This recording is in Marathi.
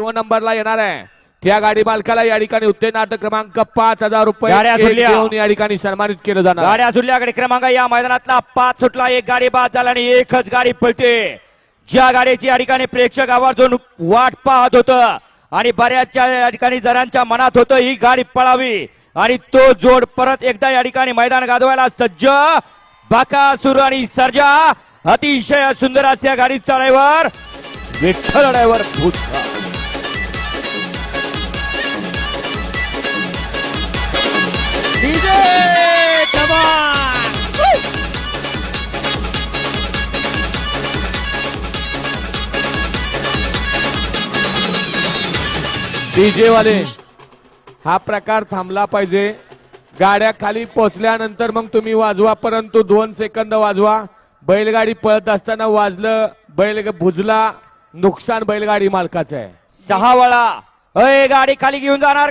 दोन नंबरला येणार आहे. त्या गाडी मालकाला या ठिकाणी उत्तेजनार्थ क्रमांक पाच हजार रुपये या ठिकाणी सन्मानित केलं जाणार. गाड्या सुटल्याकडे क्रमांक या मैदानातला पाच सुटला. एक गाडी बाद झाला आणि एकच गाडी पळते ज्या गाडीची या ठिकाणी प्रेक्षक आवर्जून वाट पाहत होत आणि बऱ्याचशा या ठिकाणी जणांच्या मनात होतं ही गाडी पळावी. आणि तो जोड परत एकदा या ठिकाणी मैदान गाजवायला सज्ज. बाकासूर आणि सर्जा. अतिशय सुंदर अशा गाडीचा ड्रायव्हर विठ्ठल ड्रायव्हर डीजे वाले हा प्रकार थांबला पाहिजे. गाड्या खाली पोहोचल्यानंतर मग तुम्ही वाजवा परंतु दोन सेकंद वाजवा. बैलगाडी पळत असताना वाजलं बैल भुजला नुकसान बैलगाडी मालकाचं आहे. सहा वेळा. अय गाडी खाली घेऊन जाणार.